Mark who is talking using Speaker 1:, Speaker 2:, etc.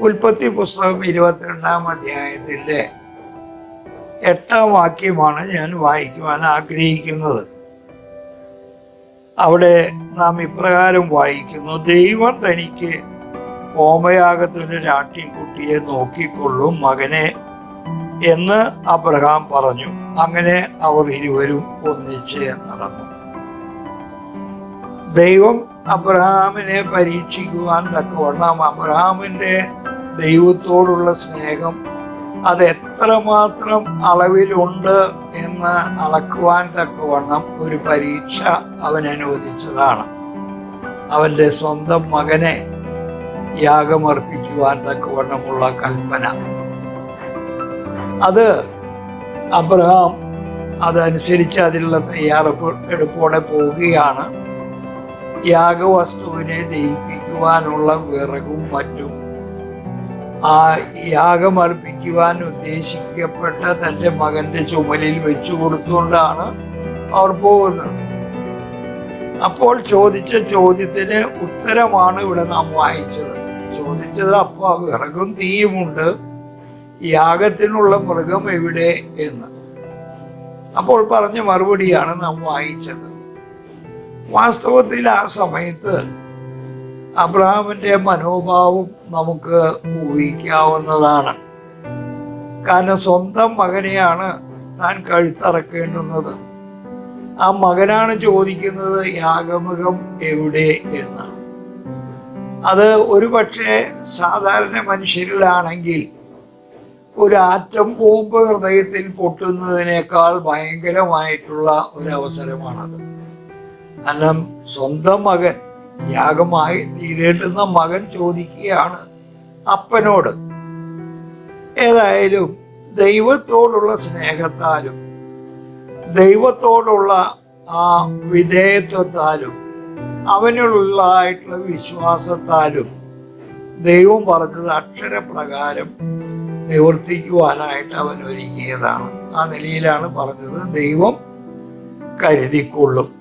Speaker 1: ഉൽപ്പത്തി പുസ്തകം ഇരുപത്തിരണ്ടാം അധ്യായത്തിന്റെ എട്ടാം വാക്യമാണ് ഞാൻ വായിക്കുവാൻ ആഗ്രഹിക്കുന്നത്. അവിടെ നാം ഇപ്രകാരം വായിക്കുന്നു ദൈവം തനിക്ക് ഹോമയാഗത്തിന് രാട്ടിൻകുട്ടിയെ നോക്കിക്കൊള്ളും മകനെ എന്ന് അബ്രഹാം പറഞ്ഞു. അങ്ങനെ അവർ ഇരുവരും ഒന്നിച്ച് നടന്നു. ദൈവം അബ്രഹാമിനെ പരീക്ഷിക്കുവാൻ തക്കവണ്ണം അബ്രഹാമിന്റെ ദൈവത്തോടുള്ള സ്നേഹം അത് എത്രമാത്രം അളവിലുണ്ട് എന്ന് അളക്കുവാൻ തക്കവണ്ണം ഒരു പരീക്ഷ അവൻ അനുവദിച്ചതാണ്. അവന്റെ സ്വന്തം മകനെ യാഗമർപ്പിക്കുവാൻ തക്കവണ്ണമുള്ള കൽപ്പന. അത് അബ്രഹാം അതനുസരിച്ച് അതിനുള്ള തയ്യാറെടുപ്പ് എടുപ്പോടെ പോവുകയാണ്. യാഗവസ്തുവിനെ ദഹിപ്പിക്കുവാനുള്ള വിറകും മറ്റും ആ യാഗം യാഗമർപ്പിക്കുവാൻ ഉദ്ദേശിക്കപ്പെട്ട തന്റെ മകന്റെ ചുമലിൽ വെച്ചു കൊടുത്തുകൊണ്ടാണ് അവർ പോകുന്നത്. അപ്പോൾ ചോദിച്ച ചോദ്യത്തിന് ഉത്തരമാണ് ഇവിടെ നാം വായിച്ചത്. ചോദിച്ചത് അപ്പോൾ വിറകും തീയുമുണ്ട്. യാഗത്തിനുള്ള മൃഗം എവിടെ എന്ന്. അപ്പോൾ പറഞ്ഞ മറുപടിയാണ് നാം വായിച്ചത്. വാസ്തവത്തിൽ ആ സമയത്ത് അബ്രഹാമിന്റെ മനോഭാവം നമുക്ക് ഊഹിക്കാവുന്നതാണ്. കാരണം സ്വന്തം മകനെയാണ് താൻ കഴുത്തറക്കേണ്ടുന്നത്. ആ മകനാണ് ചോദിക്കുന്നത് യാഗമുഖം എവിടെ എന്ന് അത് ഒരുപക്ഷെ സാധാരണ മനുഷ്യരിലാണെങ്കിൽ ഒരു ആറ്റം ബോംബ് ഹൃദയത്തിൽ പൊട്ടുന്നതിനേക്കാൾ ഭയങ്കരമായിട്ടുള്ള ഒരു കാരണം സ്വന്തം മകൻ യാഗമായി തീരേണ്ടുന്ന മകൻ ചോദിക്കുകയാണ് അപ്പനോട്. ഏതായാലും ദൈവത്തോടുള്ള സ്നേഹത്താലും ദൈവത്തോടുള്ള ആ വിധേയത്വത്താലും അവനുള്ളതായിട്ടുള്ള വിശ്വാസത്താലും ദൈവം പറഞ്ഞത് അക്ഷരപ്രകാരം നിവർത്തിക്കുവാനായിട്ട് അവൻ ഒരുങ്ങിയതാണ് ആ നിലയിലാണ് പറഞ്ഞത് ദൈവം കരുതിക്കൊള്ളും.